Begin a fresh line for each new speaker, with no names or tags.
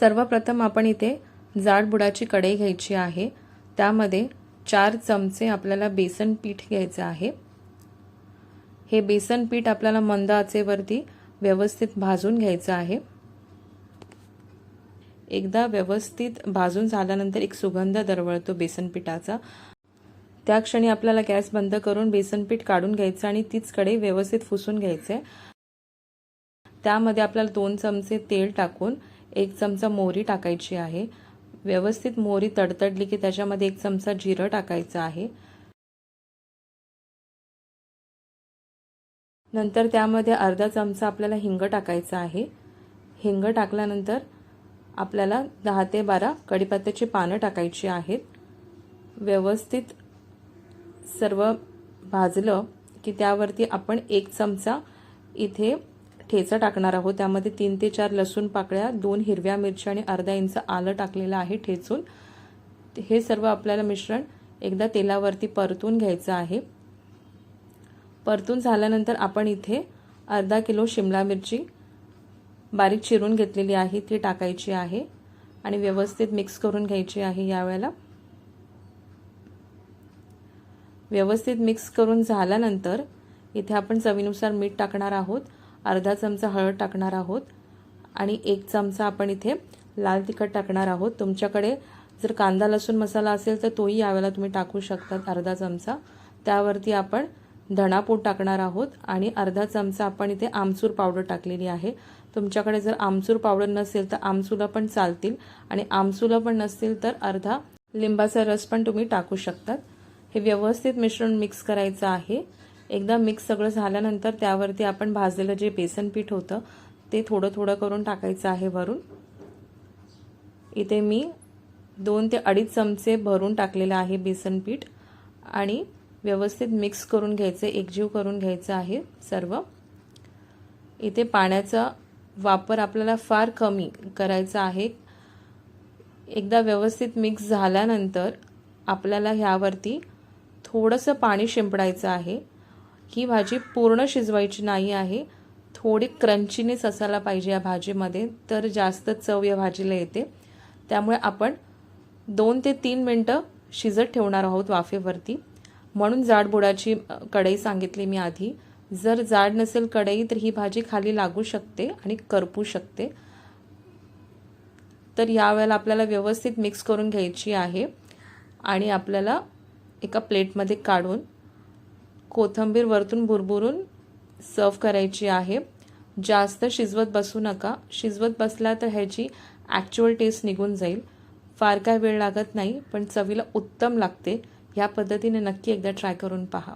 सर्वप्रथम आपण इथे जाड बुडाची कढई घ्यायची आहे. त्यामध्ये चार चमचे आपल्याला बेसन पीठ घ्यायचं आहे. हे बेसन पीठ आपल्याला मंद आचेवरती व्यवस्थित भाजून घ्यायचं आहे. एकदा व्यवस्थित भाजून झाल्यानंतर एक सुगंध दरवळतो बेसन पिठाचा. त्या क्षणी आपल्याला गॅस बंद करून बेसन पीठ काढून घ्यायचं आणि तीच कढई व्यवस्थित फुसून घ्यायचे. त्यामध्ये आपल्याला दोन चमचे तेल टाकून एक चमचा मोहरी टाकायची आहे. व्यवस्थित मोहरी तडतडली की त्याच्यामध्ये एक चमचा जिरं टाकायचं आहे. नंतर त्यामध्ये अर्धा चमचा आपल्याला हिंग टाकायचा आहे. हिंग टाकल्यानंतर आपल्याला दहा ते बारा कढीपत्त्याची पानं टाकायची आहेत. व्यवस्थित सर्व भाजलं की त्यावरती आपण एक चमचा इथे ठेचा टाकणार आहोत. त्यामध्ये तीन ते चार लसूण पाकळ्या दोन हिरव्या मिरच्या आणि अर्धा इंच आलं टाकलेलं आहे ठेचून. हे सर्व आपल्याला मिश्रण एकदा तेलावरती परतून घ्यायचं आहे. परतून झाल्यानंतर आपण इथे अर्धा किलो शिमला मिरची बारीक चिरून घेतलेली आहे ती टाकायची आहे आणि व्यवस्थित मिक्स करून घ्यायची आहे यावेळेला. व्यवस्थित मिक्स करून झाल्यानंतर इथे आपण चवीनुसार मीठ टाकणार आहोत. अर्धा चमचा हळद टाकणार आहोत आणि एक चमचा आपण इथे लाल तिखट टाकणार आहोत. तुमच्याकडे जर कांदा लसूण मसाला असेल तर तोही यावेळेला तुम्ही टाकू शकतात अर्धा चमचा. त्यावरती आपण धणापूड टाकणार आहोत आणि अर्धा चमचा आपण इथे आमचूर पावडर टाकलेली आहे. तुमच्याकडे जर आमचूर पावडर नसेल तर आमसुला पण चालतील आणि आमसुला पण नसतील तर अर्धा लिंबाचा रस पण तुम्ही टाकू शकतात. हे व्यवस्थित मिश्रण मिक्स करायचं आहे. एकदा मिक्स सगळं झाल्यानंतर त्यावरती आपण भाजलेलं जे बेसन पीठ होतं ते थोडं थोडं करून टाकायचं आहे वरून. इथे मी दोन ते अडीच चमचे भरून टाकलेलं आहे बेसन पीठ आणि व्यवस्थित मिक्स करून घ्यायचं एकजीव करून घ्यायचं आहे सर्व. इथे पाण्याचा वापर आपल्याला फार कमी करायचा आहे. एकदा व्यवस्थित मिक्स झाल्यानंतर आपल्याला ह्यावरती थोडंसं पाणी शिंपडायचं आहे. ही भाजी पूर्ण शिजवायची नाही आहे. थोडी क्रंचीनेस असायला पाहिजे या भाजीमध्ये. तर जास्त चव या भाजीला येते. त्यामुळे आपण दोन ते तीन मिनटं शिजत ठेवणार आहोत वाफेवरती. म्हणून जाड बुडाची कढई सांगितली मी आधी. जर जाड नसेल कढई तर ही भाजी खाली लागू शकते आणि करपू शकते. तर यावेळेला आपल्याला व्यवस्थित मिक्स करून घ्यायची आहे. आणि आपल्याला एका प्लेटमध्ये काढून कोथंबीर वरतून भुरभुरून सर्व करायची आहे. जास्त शिजवत बसू नका. शिजवत बसला तर ह्याची ॲक्च्युअल टेस्ट निघून जाईल. फार काय वेळ लागत नाही पण चवीला उत्तम लागते. ह्या पद्धतीने नक्की एकदा ट्राय करून पहा.